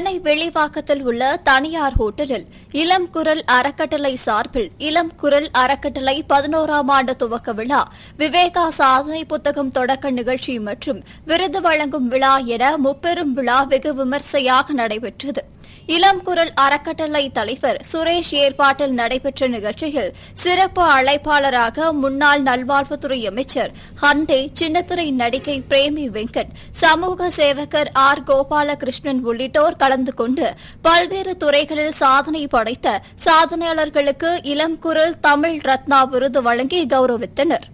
சென்னை வெளிவாக்கத்தில் உள்ள தனியார் ஹோட்டலில் இளம் குரல் அறக்கட்டளை சார்பில் இளம் குரல் அறக்கட்டளை பதினோராம் ஆண்டு துவக்க விழா விவேகா சாதனை புத்தகம் தொடக்க நிகழ்ச்சி மற்றும் விருது வழங்கும் விழா என முப்பெரும் விழா வெகு விமர்சையாக நடைபெற்றது. இளம் குரல் அறக்கட்டளை தலைவர் சுரேஷ் ஏற்பாட்டில் நடைபெற்ற நிகழ்ச்சியில் சிறப்பு அழைப்பாளராக முன்னாள் நல்வாழ்வுத்துறை அமைச்சர் ஹந்தே சின்னத்திரை நடிகை பிரேமி வெங்கட் சமூக சேவகர் ஆர் கோபாலகிருஷ்ணன் உள்ளிட்டோர் கலந்து கொண்டு பல்வேறு துறைகளில் சாதனை படைத்த சாதனையாளர்களுக்கு இளம் குரல் தமிழ் ரத்னா விருது வழங்கி கௌரவித்தனர்.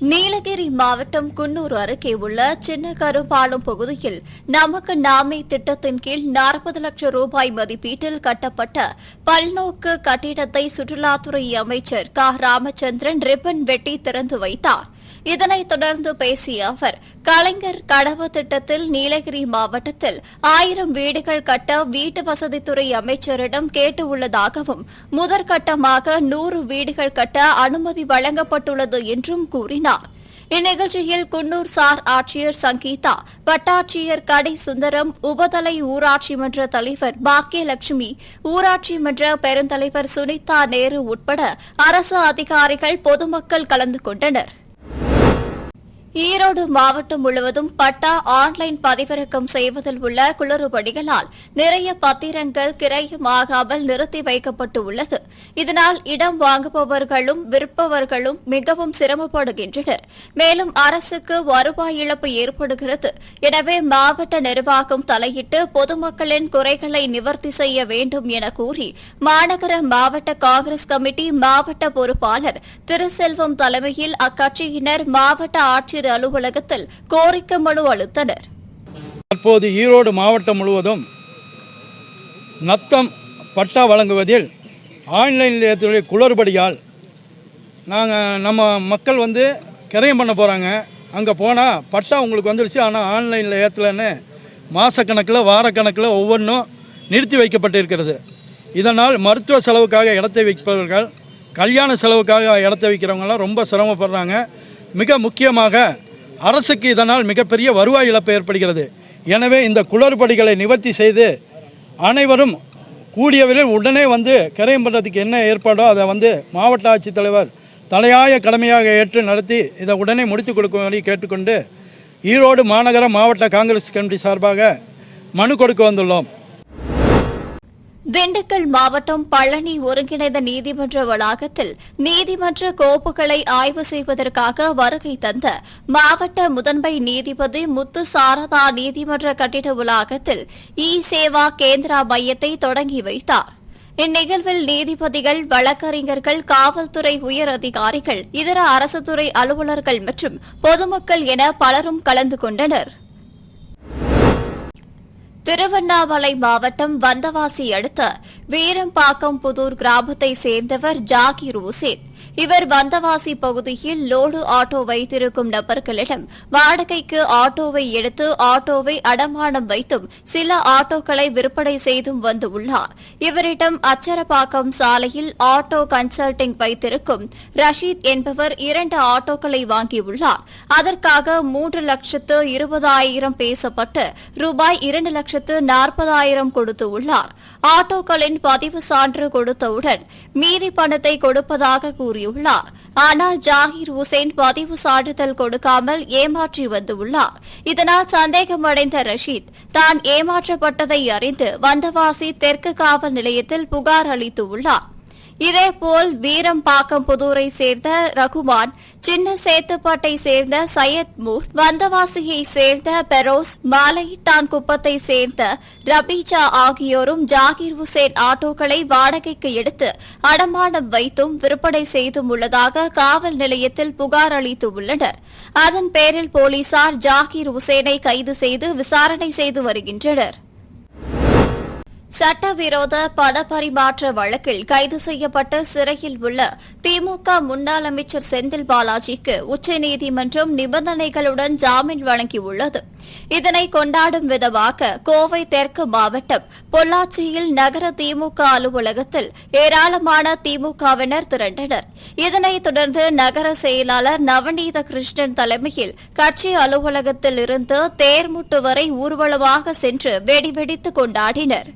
நீலகிரி மாவட்டம் குன்னூர் அருகே உள்ள சின்ன கருப்பாலம் பகுதியில் நமக்கு நாமே திட்டத்தின் கீழ் நாற்பது லட்சம் ரூபாய் மதிப்பீட்டில் கட்டப்பட்ட பல்நோக்கு கட்டிடத்தை சுற்றுலாத்துறை அமைச்சர் க. ராமச்சந்திரன் ரிப்பன் வெட்டி திறந்து வைத்தார். இதனைத் தொடர்ந்து பேசிய அவர் கலைஞர் கனவு திட்டத்தில் நீலகிரி மாவட்டத்தில் ஆயிரம் வீடுகள் கட்ட வீட்டு வசதித்துறை அமைச்சரிடம் கேட்டுள்ளதாகவும் முதற்கட்டமாக நூறு வீடுகள் கட்ட அனுமதி வழங்கப்பட்டுள்ளது என்றும் கூறினார். இந்நிகழ்ச்சியில் குன்னூர் சார் ஆட்சியர் சங்கீதா வட்டாட்சியர் கடை சுந்தரம் உபதலை ஊராட்சி மன்ற தலைவர் பாக்கியலட்சுமி ஊராட்சி மன்ற பெருந்தலைவர் சுனிதா நேரு உட்பட அரசு அதிகாரிகள் பொதுமக்கள் கலந்து கொண்டனர். ஈரோடு மாவட்டம் முழுவதும் பட்டா ஆன்லைன் பதிவிறக்கம் செய்வதில் உள்ள குளறுபடிகளால் நிறைய பத்திரங்கள் கிரயமாகாமல் நிறுத்தி வைக்கப்பட்டு உள்ளது இதனால் இடம் வாங்குபவர்களும் விற்பவர்களும் மிகவும் சிரமப்படுகின்றனர். மேலும் அரசுக்கு வருவாய் இழப்பு ஏற்படுகிறது. எனவே மாவட்ட நிர்வாகம் தலையிட்டு பொதுமக்களின் குறைகளை நிவர்த்தி செய்ய வேண்டும் என கூறி மாநகர மாவட்ட காங்கிரஸ் கமிட்டி மாவட்ட பொறுப்பாளர் திருசெல்வம் தலைமையில் அக்கட்சியினர் மாவட்ட ஆட்சியர் அலுவலகத்தில் கோரிக்கை மனு அளித்தனர். தற்போது ஈரோடு மாவட்டம் முழுவதும் நத்தம் பட்டா வழங்குவதில் ஆன்லைன் நிலையத்துடைய குளறுபடியால் நாங்கள் நம்ம மக்கள் வந்து கிரயம் பண்ண போகிறாங்க அங்கே போனால் பட்டா உங்களுக்கு வந்துடுச்சு ஆனால் ஆன்லைனில் ஏற்றலன்னு மாதக்கணக்கில் வாரக்கணக்கில் ஒவ்வொன்றும் நிறுத்தி வைக்கப்பட்டிருக்கிறது. இதனால் மருத்துவ செலவுக்காக இடத்தை வைப்பவர்கள் கல்யாண செலவுக்காக இடத்தை வைக்கிறவங்கலாம் ரொம்ப சிரமப்படுறாங்க. மிக முக்கியமாக அரசுக்கு இதனால் மிகப்பெரிய வருவாய் இழப்பு ஏற்படுகிறது. எனவே இந்த குளறுபடிகளை நிவர்த்தி செய்து அனைவரும் கூடியவரில் உடனே வந்து கரையம் பண்ணுறதுக்கு என்ன ஏற்பாடோ அதை வந்து மாவட்ட ஆட்சித்தலைவர் தலையாய கடமையாக ஏற்று நடத்தி இதை உடனே முடித்து கொடுக்கும்படி கேட்டுக்கொண்டு ஈரோடு மாநகர மாவட்ட காங்கிரஸ் கமிட்டி சார்பாக மனு கொடுக்க வந்துள்ளோம். திண்டுக்கல் மாவட்டம் பழனி ஒருங்கிணைந்த நீதிமன்ற வளாகத்தில் நீதிமன்ற கோப்புகளை ஆய்வு செய்வதற்காக வருகை தந்த மாவட்ட முதன்மை நீதிபதி முத்து சாரதா நீதிமன்ற கட்டிட வளாகத்தில் இ சேவா கேந்திரா மையத்தை தொடங்கி வைத்தார். இந்நிகழ்வில் நீதிபதிகள் வழக்கறிஞர்கள் காவல்துறை உயர் அதிகாரிகள் இதர அரசு துறை அலுவலர்கள் மற்றும் பொதுமக்கள் என பலரும் கலந்து கொண்டனர். திருவண்ணாமலை மாவட்டம் வந்தவாசி அடுத்த வீரம்பாக்கம் புதூர் கிராமத்தை சேர்ந்தவர் ஜாகிர் ஹுசேன் இவர் வந்தவாசி பகுதியில் லோடு ஆட்டோ வைத்திருக்கும் நபர்களிடம் வாடகைக்கு ஆட்டோவை எடுத்து ஆட்டோவை அடமானம் வைத்தும் சில ஆட்டோக்களை விற்பனை செய்தும் வந்துள்ளார். இவரிடம் அச்சரப்பாக்கம் சாலையில் ஆட்டோ கன்சல்டிங் வைத்திருக்கும் ரஷீத் என்பவர் இரண்டு ஆட்டோக்களை வாங்கியுள்ளார். அதற்காக மூன்று லட்சத்து இருபதாயிரம் பேசப்பட்டு ரூபாய் இரண்டு லட்சத்து நாற்பதாயிரம் கொடுத்துள்ளார் ஆட்டோக்களின் பதிவு சான்று கொடுத்தவுடன் மீதி பணத்தை கொடுப்பதாக கூறி கூறியுள்ளார். ஆனால் ஜாகிர் ஹுசேன் பதிவு சான்றிதழ் கொடுக்காமல் ஏமாற்றி வந்துள்ளார். இதனால் சந்தேகமடைந்த ரஷீத் தான் ஏமாற்றப்பட்டதை அறிந்து வந்தவாசி தெற்கு காவல் நிலையத்தில் புகார் அளித்துள்ளார். இதேபோல் வீரம்பாக்கம் புதூரை சேர்ந்த ரகுமான் சின்ன சேத்துப்பாட்டை சேர்ந்த சையத் மூர் வந்தவாசியை சேர்ந்த பெரோஸ் மாலையிட்டான் குப்பத்தை சேர்ந்த ரபீஜா ஆகியோரும் ஜாகிர் ஹுசேன் ஆட்டோக்களை வாடகைக்கு எடுத்து அடமானம் வைத்தும் விற்பனை செய்தும் உள்ளதாக காவல் நிலையத்தில் புகார் அளித்து உள்ளனர். அதன் பேரில் போலீசார் ஜாகிர் ஹுசேனை கைது செய்து விசாரணை செய்து வருகின்றனர். சட்டவிரோத பணப்பரிமாற்ற வழக்கில் கைது செய்யப்பட்டு சிறையில் உள்ள திமுக முன்னாள் அமைச்சர் செந்தில் பாலாஜிக்கு உச்சநீதிமன்றம் நிபந்தனைகளுடன் ஜாமீன் வழங்கியுள்ளது. இதனை கொண்டாடும் விதமாக கோவை தெற்கு மாவட்டம் பொள்ளாச்சியில் நகர திமுக அலுவலகத்தில் ஏராளமான திமுகவினர் திரண்டனர். இதனைத் தொடர்ந்து நகர செயலாளர் நவநீத கிருஷ்ணன் தலைமையில் கட்சி அலுவலகத்தில் இருந்து தேர்முட்டு வரை ஊர்வலமாக சென்று வெடிவெடித்து கொண்டாடினர்.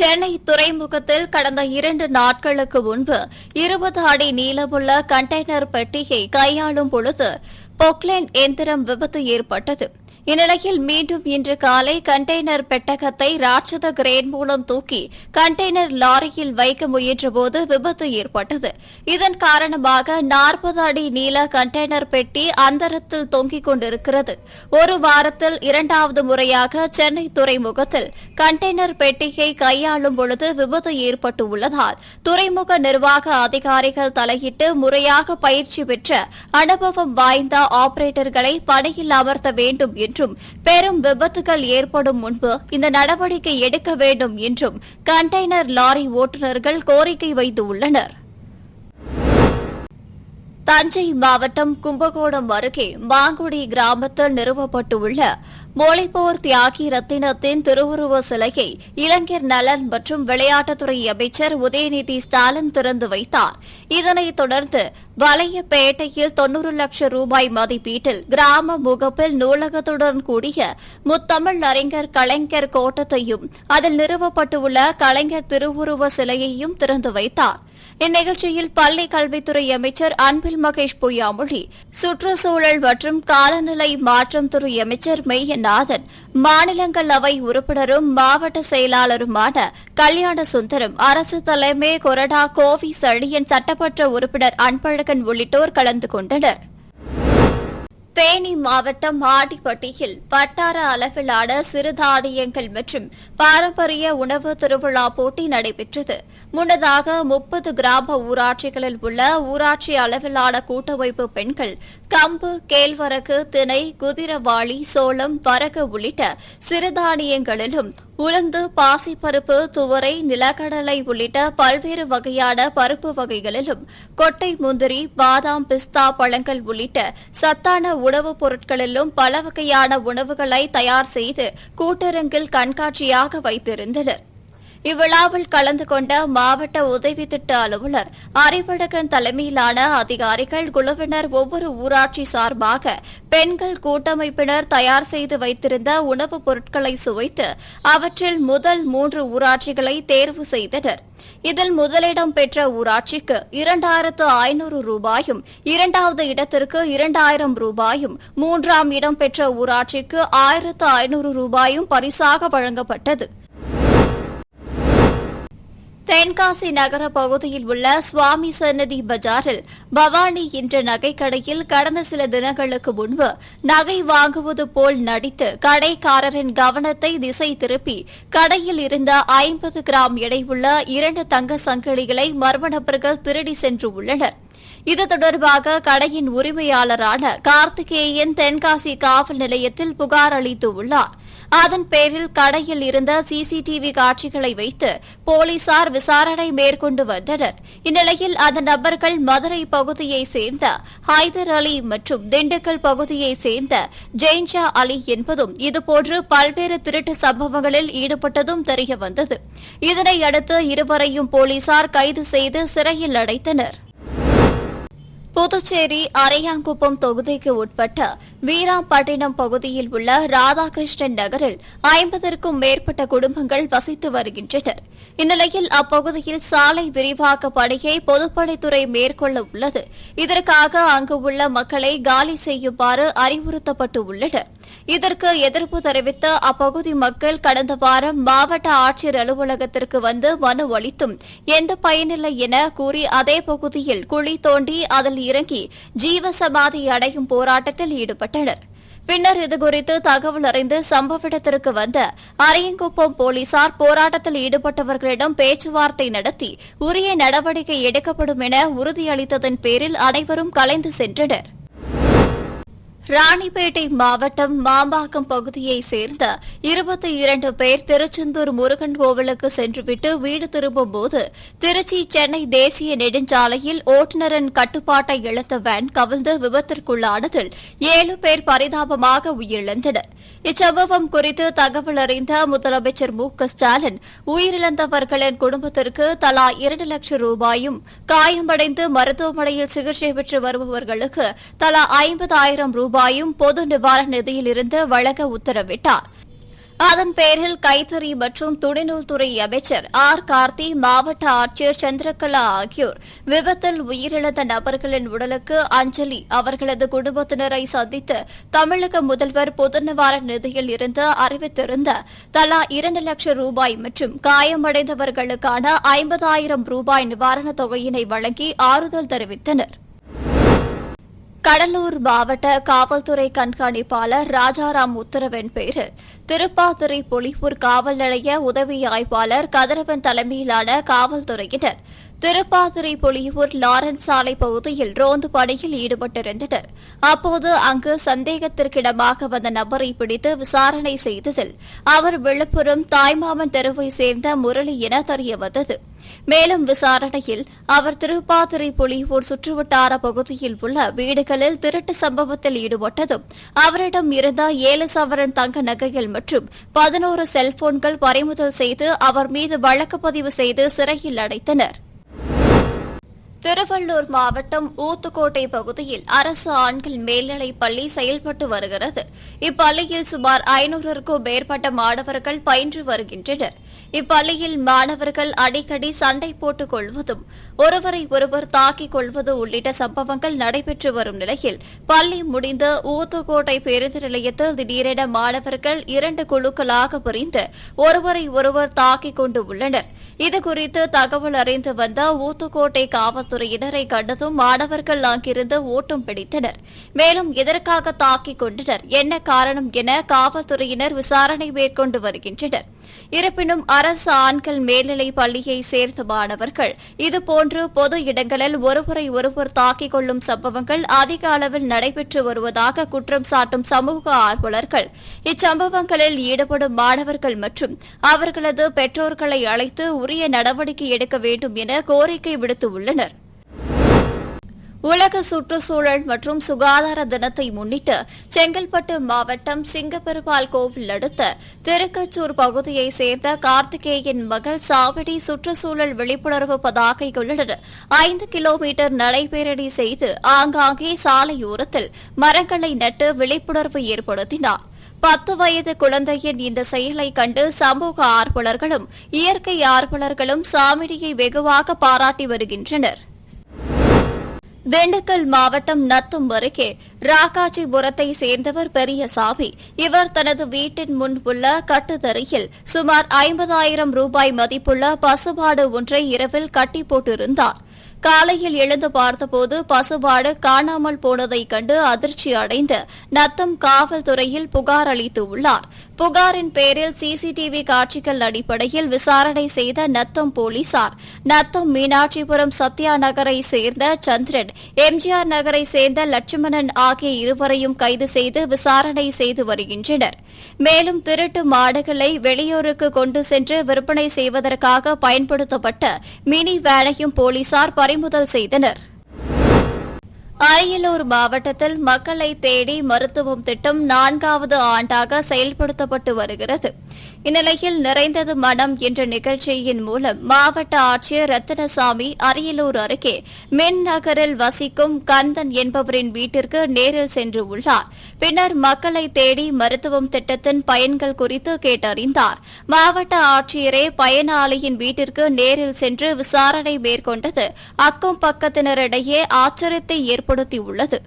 சென்னை துறைமுகத்தில் கடந்த இரண்டு நாட்களுக்கு முன்பு இருபது அடி நீளமுள்ள கண்டெய்னர் பெட்டியை கையாளும் பொழுது பொக்லேன் எந்திரம் விபத்து ஏற்பட்டது. இந்நிலையில் மீண்டும் இன்று காலை கண்டெய்னர் பெட்டகத்தை ராட்சத கிரேன் மூலம் தூக்கி கண்டெய்னர் லாரியில் வைக்க முயன்றபோது விபத்து ஏற்பட்டது. இதன் காரணமாக நாற்பது அடி நீள கண்டெய்னர் பெட்டி அந்தரத்தில் தொங்கிக் கொண்டிருக்கிறது. ஒரு வாரத்தில் இரண்டாவது முறையாக சென்னை துறைமுகத்தில் கண்டெய்னர் பெட்டியை கையாளும் பொழுது விபத்து ஏற்பட்டுள்ளதால் துறைமுக நிர்வாக அதிகாரிகள் தலையிட்டு முறையாக பயிற்சி பெற்ற அனுபவம் வாய்ந்த ஆபரேட்டர்களை பணியில் அமர்த்த வேண்டும் என்று என்றும் பெரும் விபத்துகள் ஏற்படும் முன்பு இந்த நடவடிக்கை எடுக்க வேண்டும் என்றும் கண்டெய்னர் லாரி ஓட்டுநர்கள் கோரிக்கை வைத்துள்ளனர். தஞ்சை மாவட்டம் கும்பகோணம் அருகே மாங்குடி கிராமத்தில் நிறுவப்பட்டுள்ள மொழிப்போர் தியாகி ரத்தினத்தின் திருவுருவ சிலையை இளைஞர் நலன் மற்றும் விளையாட்டுத்துறை அமைச்சர் உதயநிதி ஸ்டாலின் திறந்து வைத்தார். இதனைத் தொடர்ந்து வலையப்பேட்டையில் தொன்னூறு லட்சம் ரூபாய் மதிப்பீட்டில் கிராம முகப்பில் நூலகத்துடன் கூடிய முத்தமிழ் அறிஞர் கலைஞர் கோட்டத்தையும் அதில் நிறுவப்பட்டுள்ள கலைஞர் திருவுருவ சிலையையும் திறந்து வைத்தார். இந்நிகழ்ச்சியில் பள்ளி கல்வித்துறை அமைச்சர் அன்பில் மகேஷ் பொய்யாமொழி சுற்றுச்சூழல் மற்றும் காலநிலை மாற்றம் துறை அமைச்சர் மெய்யநாதன் மாநிலங்களவை உறுப்பினரும் மாவட்ட செயலாளருமான கல்யாண சுந்தரம் அரசு தலைமை கொரடா கோவி சழியன் சட்டமன்ற உறுப்பினர் அன்பழகன் உள்ளிட்டோர் கலந்து கொண்டனர். தேனி மாவட்டம் மாடிப்பட்டியில் வட்டார அளவிலான சிறுதானியங்கள் மற்றும் பாரம்பரிய உணவு திருவிழா போட்டி நடைபெற்றது. முன்னதாக முப்பது கிராம ஊராட்சிகளில் உள்ள ஊராட்சி அளவிலான கூட்டமைப்பு பெண்கள் கம்பு கேழ்வரகு திணை குதிரவாளி சோளம் வரகு உள்ளிட்ட சிறுதானியங்களிலும் உளுந்து பாசிப்பருப்பு துவரை நிலக்கடலை உள்ளிட்ட பல்வேறு வகையான பருப்பு வகைகளிலும் கொட்டை முந்திரி பாதாம் பிஸ்தா பழங்கள் உள்ளிட்ட சத்தான உணவுப் பொருட்களிலும் பல வகையான உணவுகளை தயார் செய்து கூட்டரங்கில் கண்காட்சியாக வைத்திருந்தனா் இவ்விழாவில் கலந்து கொண்ட மாவட்ட உதவி திட்ட அலுவலர் அறிவழகன் தலைமையிலான அதிகாரிகள் குழுவினர் ஒவ்வொரு ஊராட்சி சார்பாக பெண்கள் கூட்டமைப்பினர் தயார் செய்து வைத்திருந்த உணவுப் பொருட்களை சுவைத்து அவற்றில் முதல் மூன்று ஊராட்சிகளை தேர்வு செய்தனர். இதில் முதலிடம் பெற்ற ஊராட்சிக்கு இரண்டாயிரத்து ஐநூறு ரூபாயும் இரண்டாவது இடத்திற்கு இரண்டாயிரம் ரூபாயும் மூன்றாம் இடம் பெற்ற ஊராட்சிக்கு ஆயிரத்து ஐநூறு ரூபாயும் பரிசாக வழங்கப்பட்டது. தென்காசி நகர பகுதியில் உள்ள சுவாமி சன்னதி பஜாரில் பவானி என்ற நகைக்கடையில் கடந்த சில தினங்களுக்கு முன்பு நகை வாங்குவது போல் நடித்து கடைக்காரரின் கவனத்தை திசை திருப்பி கடையில் இருந்த ஐம்பது கிராம் எடையுள்ள இரண்டு தங்க சங்கிலிகளை மர்ம நபர்கள் திருடி சென்று உள்ளனர். இது தொடர்பாக கடையின் உரிமையாளரான கார்த்திகேயன் தென்காசி காவல் நிலையத்தில் புகார் அளித்துள்ளார் அதன் பேரில் கடையில் இருந்த சிசிடிவி காட்சிகளை வைத்து போலீசார் விசாரணை மேற்கொண்டு வந்தனர். இந்நிலையில் அந்த நபர்கள் மதுரை பகுதியைச் சேர்ந்த ஹைதர் அலி மற்றும் திண்டுக்கல் பகுதியைச் சேர்ந்த ஜெயின்ஷா அலி என்பதும் இதுபோன்று பல்வேறு திருட்டு சம்பவங்களில் ஈடுபட்டதும் தெரியவந்தது இதனையடுத்து இருவரையும் போலீசார் கைது செய்து சிறையில் அடைத்தனர். புதுச்சேரி அரையாங்குப்பம் தொகுதிக்கு உட்பட்ட வீராம்பட்டினம் பகுதியில் உள்ள ராதாகிருஷ்ணன் நகரில் ஐம்பதற்கும் மேற்பட்ட குடும்பங்கள் வசித்து வருகின்றனர். இந்நிலையில் அப்பகுதியில் சாலை விரிவாக்க பணியை பொதுப்பணித்துறை மேற்கொள்ள உள்ளது. இதற்காக அங்கு உள்ள மக்களை காலி செய்யுமாறு அறிவுறுத்தப்பட்டு உள்ளனர். இதற்கு எதிர்ப்பு தெரிவித்த அப்பகுதி மக்கள் கடந்த வாரம் மாவட்ட ஆட்சியர் அலுவலகத்திற்கு வந்து மனு அளித்தும் எந்த பயனில்லை என கூறி அதே பகுதியில் குழி தோண்டி அதில் இறங்கி ஜீவசமாதி அடையும் போராட்டத்தில் ஈடுபட்டனர். பின்னர் இதுகுறித்து தகவல் அறிந்து சம்பவ இடத்திற்கு வந்த அரியங்குப்பம் போலீசார் போராட்டத்தில் ஈடுபட்டவர்களிடம் பேச்சுவார்த்தை நடத்தி உரிய நடவடிக்கை எடுக்கப்படும் என உறுதியளித்ததன் பேரில் அனைவரும் கலைந்து சென்றனர். ராணிப்பேட்டை மாவட்டம் மாம்பாக்கம் பகுதியைச் சேர்ந்த இருபத்தி இரண்டு பேர் திருச்செந்தூர் முருகன் கோவிலுக்கு சென்றுவிட்டு வீடு திரும்பும்போது திருச்சி சென்னை தேசிய நெடுஞ்சாலையில் ஓட்டுநரின் கட்டுப்பாட்டை இழந்த வேன் கவிழ்ந்து விபத்திற்குள்ளானதில் ஏழு பேர் பரிதாபமாக உயிரிழந்தனர். இச்சம்பவம் குறித்து தகவல் அறிந்த முதலமைச்சர் மு க ஸ்டாலின் உயிரிழந்தவர்களின் குடும்பத்திற்கு தலா இரண்டு லட்சம் ரூபாயும் காயமடைந்து மருத்துவமனையில் சிகிச்சை பெற்று வருபவர்களுக்கு தலா ஐம்பதாயிரம் ரூபாயும் பொது நிவாரண நிதியிலிருந்து வழங்க உத்தரவிட்டார். அதன் பேரில் கைத்தறி மற்றும் துணிநூல் துறை அமைச்சர் ஆர் கார்த்தி மாவட்ட ஆட்சியர் சந்திரகலா ஆகியோர் விபத்தில் உயிரிழந்த நபர்களின் உடலுக்கு அஞ்சலி அவர்களது குடும்பத்தினரை சந்தித்து தமிழக முதல்வர் பொது நிவாரண நிதியில் இருந்து அறிவித்திருந்த தலா இரண்டு லட்சம் ரூபாய் மற்றும் காயமடைந்தவர்களுக்கான ஐம்பதாயிரம் ரூபாய் நிவாரணத் தொகையினை வழங்கி ஆறுதல் தெரிவித்தனர். கடலூர் மாவட்ட காவல்துறை கண்காணிப்பாளர் ராஜாராம் உத்தரவின் பேரில் திருப்பாத்துறை பொலிப்பூர் காவல் நிலைய உதவி ஆய்வாளர் கதிரவன் தலைமையிலான காவல்துறையினர் திருப்பாதிரை பொலியூர் லாரன்ஸ் சாலை பகுதியில் ரோந்து பணியில் ஈடுபட்டிருந்தனர். அப்போது அங்கு சந்தேகத்திற்கிடமாக வந்த நபரை பிடித்து விசாரணை செய்ததில் அவர் விழுப்புரம் தாய்மாமன் தெருவை சேர்ந்த முரளி என தெரியவந்தது மேலும் விசாரணையில் அவர் திருப்பாதிரை புலியூர் சுற்றுவட்டார பகுதியில் உள்ள வீடுகளில் திருட்டு சம்பவத்தில் ஈடுபட்டதும் அவரிடம் இருந்த ஏழு சவரன் தங்க நகைகள் மற்றும் பதினோரு செல்போன்கள் பறிமுதல் செய்து அவர் மீது வழக்கு பதிவு செய்து சிறையில் அடைத்தனர். திருவள்ளூர் மாவட்டம் ஊத்துக்கோட்டை பகுதியில் அரசு ஆண்கள் மேல்நிலைப் பள்ளி செயல்பட்டு வருகிறது. இப்பள்ளியில் சுமார் ஐநூறுக்கும் மேற்பட்ட மாணவர்கள் பயின்று வருகின்றனர். இப்பள்ளியில் மாணவர்கள் அடிக்கடி சண்டை போட்டுக் கொள்வதும் ஒருவரை ஒருவர் தாக்கிக் கொள்வது உள்ளிட்ட சம்பவங்கள் நடைபெற்று வரும் நிலையில் பள்ளி முடிந்த ஊத்துக்கோட்டை பேருந்து நிலையத்தில் திடீரென மாணவர்கள் இரண்டு குழுக்களாக பிரிந்து ஒருவரை ஒருவர் தாக்கிக் கொண்டு உள்ளனர். இதுகுறித்து தகவல் அறிந்து வந்த ஊத்துக்கோட்டை காவல்துறையினரை கண்டதும் மாணவர்கள் அங்கிருந்து ஓட்டம் பிடித்தனர். மேலும் எதற்காக தாக்கிக் கொண்டனர்? என்ன காரணம் என காவல்துறையினர் விசாரணை மேற்கொண்டு வருகின்றனர். இருப்பினும் அரசு ஆண்கள் மேல்நிலைப் பள்ளியை சேர்ந்த மாணவர்கள் இதுபோன்று பொது இடங்களில் ஒருவரை ஒருவர் தாக்கிக் கொள்ளும் சம்பவங்கள் அதிக அளவில் நடைபெற்று வருவதாக குற்றம் சாட்டும் சமூக ஆர்வலர்கள். இச்சம்பவங்களில் ஈடுபடும் மாணவர்கள் மற்றும் அவர்களது பெற்றோர்களை அழைத்து உரிய நடவடிக்கை எடுக்க வேண்டும் என கோரிக்கை விடுத்துள்ளனா் உலக சுற்றுச்சூழல் மற்றும் சுகாதார தினத்தை முன்னிட்டு செங்கல்பட்டு மாவட்டம் சிங்கப்பெருமாள் கோவில் அடுத்த திருக்கச்சூர் பகுதியைச் சேர்ந்த கார்த்திகேயன் மகள் சாவடி சுற்றுச்சூழல் விழிப்புணர்வு பதாகைகளுடன் ஐந்து கிலோமீட்டர் நடைபேரணி செய்து ஆங்காங்கே சாலையோரத்தில் மரங்களை நட்டு விழிப்புணர்வு ஏற்படுத்தினார். பத்து வயது குழந்தையின் இந்த செயலை கண்டு சமூக ஆர்வலர்களும் இயற்கை ஆர்வலர்களும் சாமிடியை வெகுவாக பாராட்டி வருகின்றனர். திண்டுக்கல் மாவட்டம் நத்தும் அருகே ராகாஜிபுரத்தை சேர்ந்தவர் பெரியசாமி இவர் தனது வீட்டின் முன் உள்ள கட்டுத்தரையில் சுமார் ஐம்பதாயிரம் ரூபாய் மதிப்புள்ள பசுமாடு ஒன்றை இரவில் கட்டி போட்டிருந்தார். காலையில் எழுந்து பார்த்தபோது பசுபாடு காணாமல் போனதைக் கண்டு அதிர்ச்சி அடைந்து நத்தம் காவல்துறையில் புகார் அளித்துள்ளார் புகாரின் பேரில் சிசிடிவி காட்சிகள் அடிப்படையில் விசாரணை செய்த நத்தம் போலீசார். நத்தம் மீனாட்சிபுரம் சத்யா நகரை சேர்ந்த சந்திரன் எம்ஜிஆர் நகரை சேர்ந்த லட்சுமணன் ஆகிய இருவரையும் கைது செய்து விசாரணை செய்து வருகின்றனர். மேலும் திருட்டு மாடுகளை வெளியூருக்கு கொண்டு சென்று விற்பனை செய்வதற்காக பயன்படுத்தப்பட்ட மினி வேனையும் போலீசார் பறிமுதல் செய்தனர். அரியலூர் மாவட்டத்தில் மக்களை தேடி மருத்துவம் திட்டம் நான்காவது ஆண்டாக செயல்படுத்தப்பட்டு வருகிறது. இந்நிலையில் நிறைந்தது மனம் என்ற நிகழ்ச்சியின் மூலம் மாவட்ட ஆட்சியர் ரத்தினசாமி அரியலூர் அருகே மின் நகரில் வசிக்கும் கந்தன் என்பவரின் வீட்டிற்கு நேரில் சென்று உள்ளார். பின்னர் மக்களை தேடி மருத்துவம் திட்டத்தின் பயன்கள் குறித்து கேட்டறிந்தார். மாவட்ட ஆட்சியரே பயனாளியின் வீட்டிற்கு நேரில் சென்று விசாரணை மேற்கொண்டது. அக்கம் பக்கத்தினரிடையே ஆச்சரியத்தை ஏற்படுத்தியுள்ளது.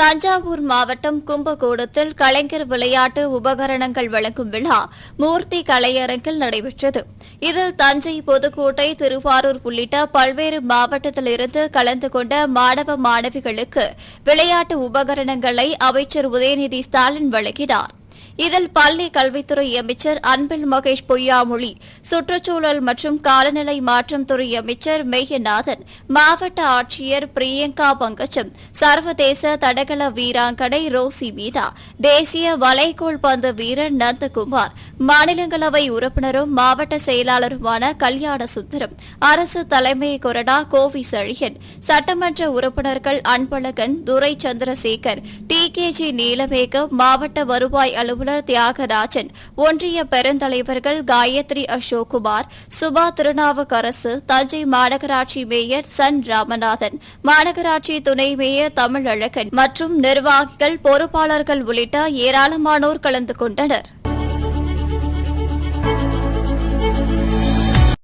தஞ்சாவூர் மாவட்டம் கும்பகோணத்தில் கலைஞர் விளையாட்டு உபகரணங்கள் வழங்கும் விழா மூர்த்தி கலையரங்கில் நடைபெற்றது. இதில் தஞ்சை புதுக்கோட்டை திருவாரூர் உள்ளிட்ட பல்வேறு மாவட்டத்திலிருந்து கலந்து கொண்ட மாணவ மாணவிகளுக்கு விளையாட்டு உபகரணங்களை அமைச்சர் உதயநிதி ஸ்டாலின் வழங்கினார். இதில் பள்ளி கல்வித்துறை அமைச்சர் அன்பில் மகேஷ் பொய்யாமொழி சுற்றுச்சூழல் மற்றும் காலநிலை மாற்றம் துறை அமைச்சர் மெய்யநாதன் மாவட்ட ஆட்சியர் பிரியங்கா பங்கஜம் சர்வதேச தடகள வீராங்கனை ரோசி மீனா தேசிய வலைகோல் பந்து வீரர் நந்தகுமார் மாநிலங்களவை உறுப்பினரும் மாவட்ட செயலாளருமான கல்யாண சுந்தரம் அரசு தலைமை கொறடா கோவி சழியன் சட்டமன்ற உறுப்பினர்கள் Anbazhagan Durai Chandrasekar T K G Neelamegam மாவட்ட வருவாய் அலுவலர் தியாகராஜன் ஒன்றிய பெருந்தலைவர்கள் காயத்ரி அசோக்குமார் சுபா திருநாவுக்கரசு தஞ்சை மாநகராட்சி மேயர் சன் ராமநாதன் மாநகராட்சி துணை மேயர் தமிழழகன் மற்றும் நிர்வாகிகள் பொறுப்பாளர்கள் உள்ளிட்ட ஏராளமானோர் கலந்து கொண்டனர்.